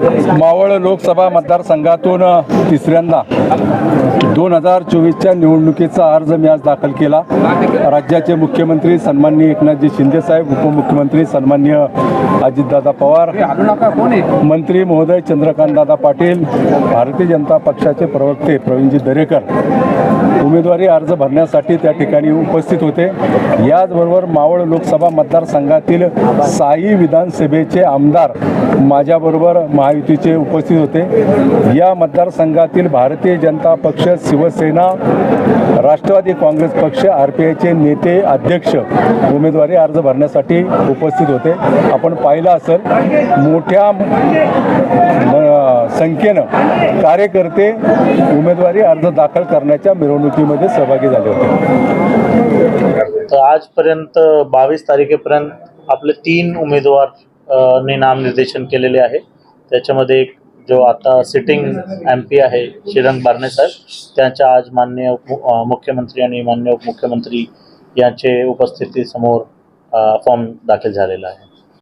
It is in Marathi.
मावळ लोकसभा मतदारसंघातून तिसऱ्यांदा दोन हजार चोवीसच्या निवडणुकीचा अर्ज मी आज दाखल केला. राज्याचे मुख्यमंत्री सन्माननीय एकनाथजी शिंदेसाहेब उपमुख्यमंत्री सन्माननीय अजितदादा पवार मंत्री महोदय चंद्रकांतदादा पाटील भारतीय जनता पक्षाचे प्रवक्ते प्रवीणजी दरेकर. उमेदवारी अर्ज भरण्यासाठी त्या ठिकाणी उपस्थित होते. याचबरोबर मावळ लोकसभा मतदारसंघातील साई विधानसभेचे आमदार माझ्याबरोबर महायुतीचे उपस्थित होते. या मतदारसंघातील भारतीय जनता पक्ष शिवसेना राष्ट्रवादी काँग्रेस पक्ष आर पी आयचे नेते अध्यक्ष उमेदवारी अर्ज भरण्यासाठी उपस्थित होते. आपण पाहिलं असेल मोठ्या संख्येनं कार्यकर्ते उमेदवारी अर्ज दाखल करण्याच्या मिरवणुकीमध्ये सहभागी झाले होते. तर आजपर्यंत बावीस तारखेपर्यंत आपले तीन उमेदवार ने नामनिर्देशन केलेले आहे. त्याच्यामध्ये एक जो आता सिटिंग एम पी आहे श्रीरंग बारणे साहेब त्यांच्या आज मान्य उप मुख्यमंत्री आणि मान्य उपमुख्यमंत्री यांचे उपस्थितीसमोर फॉर्म दाखल झालेला आहे.